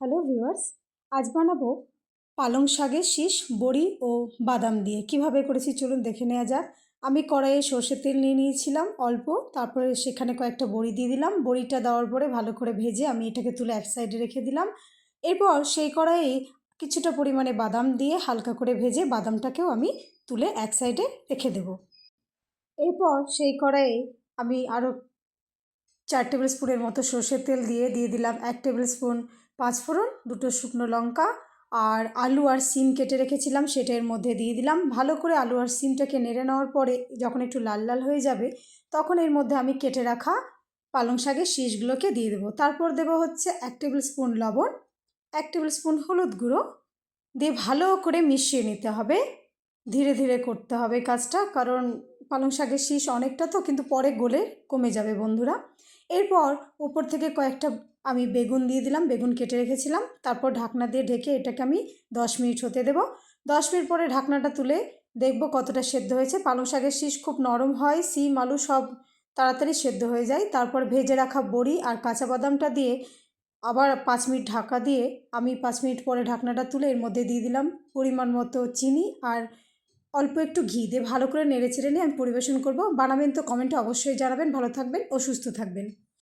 Hello viewers, আজ বানাবো পালং শাকের শীষ, বড়ি ও বাদাম দিয়ে। কীভাবে করেছি চলুন দেখে নেওয়া যাক। আমি কড়াইয়ে সর্ষের তেল নিয়ে নিয়েছিলাম অল্প, তারপরে সেখানে কয়েকটা বড়ি দিয়ে দিলাম। বড়িটা দেওয়ার পরে ভালো করে ভেজে আমি এটাকে তুলে এক সাইডে রেখে দিলাম। এরপর সেই কড়াইয়ে কিছুটা পরিমাণে বাদাম দিয়ে হালকা করে ভেজে বাদামটাকেও আমি তুলে এক সাইডে রেখে দেব। এরপর সেই কড়াইয়ে আমি আরও চার টেবিল স্পুনের মতো সর্ষের তেল দিয়ে দিয়ে দিলাম এক টেবিল স্পুন পাঁচফোড়ন দুটো শুকনো লঙ্কা আর আলু আর সিম কেটে রেখেছিলাম সেটা এর মধ্যে দিয়ে দিলাম। ভালো করে আলু আর সিমটাকে নেড়ে নেওয়ার পরে যখন একটু লাল লাল হয়ে যাবে, তখন এর মধ্যে আমি কেটে রাখা পালং শাকের শীষগুলোকে দিয়ে দেবো। তারপর দেবো হচ্ছে এক টেবিল স্পুন লবণ, এক টেবিল স্পুন হলুদ গুঁড়ো। দিয়ে ভালো করে মিশিয়ে নিতে হবে। ধীরে ধীরে করতে হবে কাজটা, কারণ পালং শাকের শীষ অনেকটা তো, কিন্তু পরে গলে কমে যাবে বন্ধুরা। এরপর উপর থেকে কয়েকটা আমি বেগুন দিয়ে দিলাম, বেগুন কেটে রেখেছিলাম। তারপর ঢাকনা দিয়ে ঢেকে এটাকে আমি দশ মিনিট হতে দেবো। দশ মিনিট পরে ঢাকনাটা তুলে দেখব কতটা সেদ্ধ হয়েছে। পালং শাকের শীষ খুব নরম হয় সিম আলু সব তাড়াতাড়ি সেদ্ধ হয়ে যায়। তারপর ভেজে রাখা বড়ি আর কাঁচা বাদামটা দিয়ে আবার পাঁচ মিনিট ঢাকা দিয়ে আমি পাঁচ মিনিট পরে ঢাকনাটা তুলে এর মধ্যে দিয়ে দিলাম পরিমাণ মতো চিনি আর অল্প একটু ঘি দিয়ে ভালো করে নেড়ে চেড়ে নিয়ে আমি পরিবেশন করব। বানাবেন তো কমেন্টে অবশ্যই জানাবেন। ভালো থাকবেন ও সুস্থ থাকবেন।